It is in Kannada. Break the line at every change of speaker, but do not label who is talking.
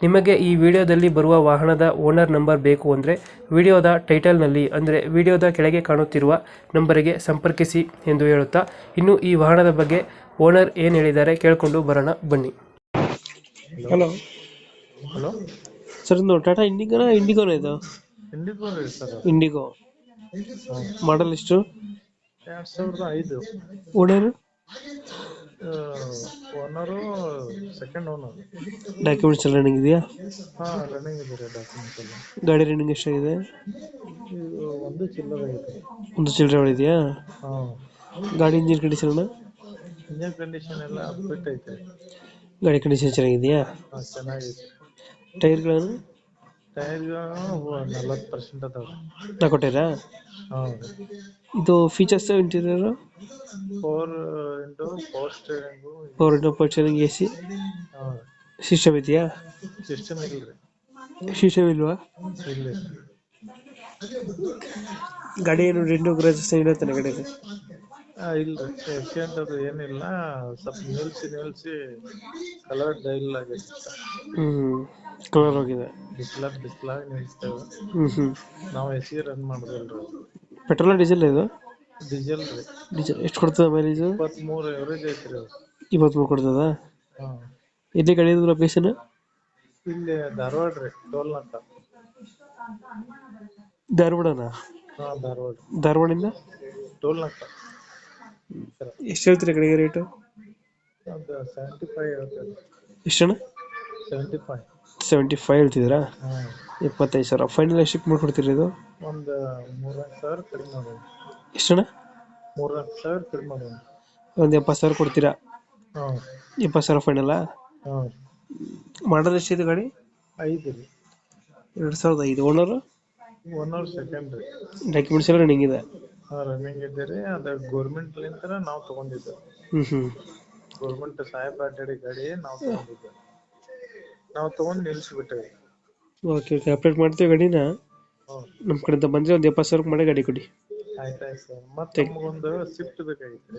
ನಿಮಗೆ ಈ ವಿಡಿಯೋದಲ್ಲಿ ಬರುವ ವಾಹನದ ಓನರ್ ನಂಬರ್ ಬೇಕು ಅಂದರೆ ವಿಡಿಯೋದ ಟೈಟಲ್ನಲ್ಲಿ ಅಂದರೆ ವಿಡಿಯೋದ ಕೆಳಗೆ ಕಾಣುತ್ತಿರುವ ನಂಬರಿಗೆ ಸಂಪರ್ಕಿಸಿ ಎಂದು ಹೇಳುತ್ತಾ ಇನ್ನು ಈ ವಾಹನದ ಬಗ್ಗೆ ಓನರ್ ಏನು ಹೇಳಿದ್ದಾರೆ ಕೇಳಿಕೊಂಡು ಬರೋಣ ಬನ್ನಿ. ಹಲೋ.
ಹಲೋ.
ಸರ್ ಇದು ಟಾಟಾ ಇಂಡಿಗೋನ ಇಂಡಿಗೋನ ಇದು?
ಇಂಡಿಗೋ ರೀ ಸರ್
ಇಂಡಿಗೋ. ಮಾಡಲ್ ಎಷ್ಟು?
ಎರಡ್ ಸಾವಿರದ ಐದು.
Owner?
Owner second owner
documents ಎಲ್ಲ ರನ್ನಿಂಗ್ ಇದೆಯಾ
ಹಾ ರನ್ನಿಂಗ್ ಇದೆ ರೀ ಡಾಕ್ಯುಮೆಂಟ್ಸ್ ಎಲ್ಲ
ಗಾಡಿ ರನ್ನಿಂಗ್ ಎಷ್ಟಾಗಿದೆ
ಇದು ಒಂದು ಚಿಲ್ಲರೆ ಐತೆ.
ಒಂದು ಚಿಲ್ಲರೆ ಇದೆಯಾ
ಹಾ.
ಗಾಡಿ ಇಂಜಿನ್ ಕಂಡೀಷನ್
ಇಂಜಿನ್ ಕಂಡೀಷನ್ ಎಲ್ಲ ಫಿಟ್ ಐತೆ.
ಗಾಡಿ ಕಂಡೀಷನ್ ಚೆನ್ನಾಗಿದೆಯಾ?
ಹಾ ಚೆನ್ನಾಗಿದೆ
ಟೈರ್ಗಳನ್ನು
ಟೈರ್ಗಳು ನಲ್ವತ್ತು ಪರ್ಸೆಂಟ್ ಅದಾವೆ.
ನಾ ಕೊಟ್ಟಿರಾ
ಹಾ
ಇದು features interior
four into four steering
four window ಪರ್ಚರಿಂಗ್ A C
ಹಾ
ಸಿಸ್ಟಮ್ ಇದೆಯಾ?
ಸಿಸ್ಟಮ್ ಇಲ್ಲ
ಸಿಸ್ಟಮ್ ಇಲ್ವಾ?
ಇಲ್ಲ
ಗಾಡಿ ಏನು ರೆಂಡು ಗ್ರಾಜಸ್ ಇಡತ್ತಾನೆ ಗಾಡಿಯಲ್ಲಿ
ಆ, ಇಲ್ರಿ. ಎಕ್ಸಿಡೆಂಟ್ ಅದು ಏನಿಲ್ಲ ಸ್ವಲ್ಪ ನಿಲ್ಸಿ ನಿಲ್ಸಿ ಕಲರ್ ಡೈಲ್ ಆಗೈತೆ
ಹ್ಞೂ ಕಲರ್ ಹೋಗಿದೆ.
ಬಿಸ್ಲಾಗ ಬಿಸ್ಲಾಗ ನಿಲ್ಸ್ತೇವೆ.
ಹ್ಮ್ ಹ್ಞೂ
ನಾವು ಎಸಿ ರನ್ ಮಾಡುದಿಲ್ರಿ.
ಪೆಟ್ರೋಲ್ ಡೀಸೆಲ್ ಇದು?
ಡೀಸೆಲ್ ರೀ.
ಡೀಸೆಲ್ ಎಷ್ಟು ಕೊಡ್ತದ ಮೈಲೇಜ್
ಇಪ್ಪತ್ಮೂರು ಎವರೇಜ್ ಐತ್ರಿ ಅದು.
ಇಪ್ಪತ್ಮೂರು ಕೊಡ್ತದ?
ಹಾ.
ಎಲ್ಲಿ ಗಾಡಿ ಲೊಕೇಶನ್
ಇಲ್ಲಿ ಧಾರವಾಡ ರೀ ಟೋಲ್
ಅಂತ ಧಾರವಾಡ
ಹಾ ಧಾರವಾಡ.
ಧಾರವಾಡಿಂದ
ಅಂತ
ಎಷ್ಟು ಹೇಳ್ತೀರಿ ಕಡೆಗೆ ರೇಟು
ಸೆವೆಂಟಿ ಫೈವ್ ಹೇಳ್ತೇವೆ
ಎಷ್ಟಣ್ಣ
ಸೆವೆಂಟಿ ಫೈವ್
ಸೆವೆಂಟಿ ಫೈವ್ ಹೇಳ್ತಿದ್ದೀರಾ?
ಹಾ.
ಇಪ್ಪತ್ತೈದು ಸಾವಿರ. ಫೈನಲ್ ಎಷ್ಟಕ್ಕೆ ಮಾಡ್ಕೊಡ್ತೀರಿ ಇದು?
ಒಂದು ಮೂರ್ನಾಲ್ಕು ಸಾವಿರ ಕಡಿಮೆ ಮಾಡೋಣ
ಎಷ್ಟಣ್ಣ?
ಮೂರ್ನಾಲ್ಕು ಸಾವಿರ ಕಡಿಮೆ ಮಾಡೋಣ
ಒಂದು ಎಪ್ಪತ್ತು ಸಾವಿರ ಕೊಡ್ತೀರಾ?
ಹಾಂ.
ಇಪ್ಪತ್ತು ಸಾವಿರ ಫೈನಲ್ಲ
ಹಾಂ.
ಮಾಡಲ್ ಎಷ್ಟಿದೆ ಗಾಡಿ?
ಐದು ರೀ.
ಎರಡು ಸಾವಿರದ ಐದು. ಓನರು?
ಒನ್ ಅವರ್ ಸೆಕೆಂಡ್ ರೀ.
ಡಾಕ್ಯುಮೆಂಟ್ಸ್ ಎಲ್ಲ ರನ್ನಿಂಗ್ ಇದೆ?
ಹಾ ರನ್ನಿಂಗ್ ಇದೆ ರೀ. ಅದ ಗೌರ್ಮೆಂಟ್ ಲಿಂತರ ನಾವು ತಗೊಂಡಿದ್ದೆ
ಹ್ಮ್ ಹ್ಮ್.
ಗೌರ್ಮೆಂಟ್ ಸಾಹೇಬ್ ಅಡ್ಡಾಡಿ ಗಾಡಿ ನಾವು ತಗೊಂಡಿದ್ದೆ ನಾವು ತಗೊಂಡು ನಿಲ್ಸಿಬಿಟ್ಟೇವಿ.
ಓಕೆ ಓಕೆ ಅಪ್ಡೇಟ್ ಮಾಡ್ತೀವಿ ಗಾಡಿನ?
ಹ್ಞೂ
ನಮ್ಮ ಕಡೆಯಿಂದ ಬಂದರೆ ಒಂದು ಎಪ್ಪತ್ತು ಸಾವಿರಕ್ಕೆ ಮಾಡಿ ಗಾಡಿ ಕೊಡಿ.
ಆಯ್ತಾಯ್ತು ಸರ್. ಮತ್ತೆ ನಮಗೊಂದು ಸ್ವಿಫ್ಟ್ ಬೇಕಾಗಿತ್ತು.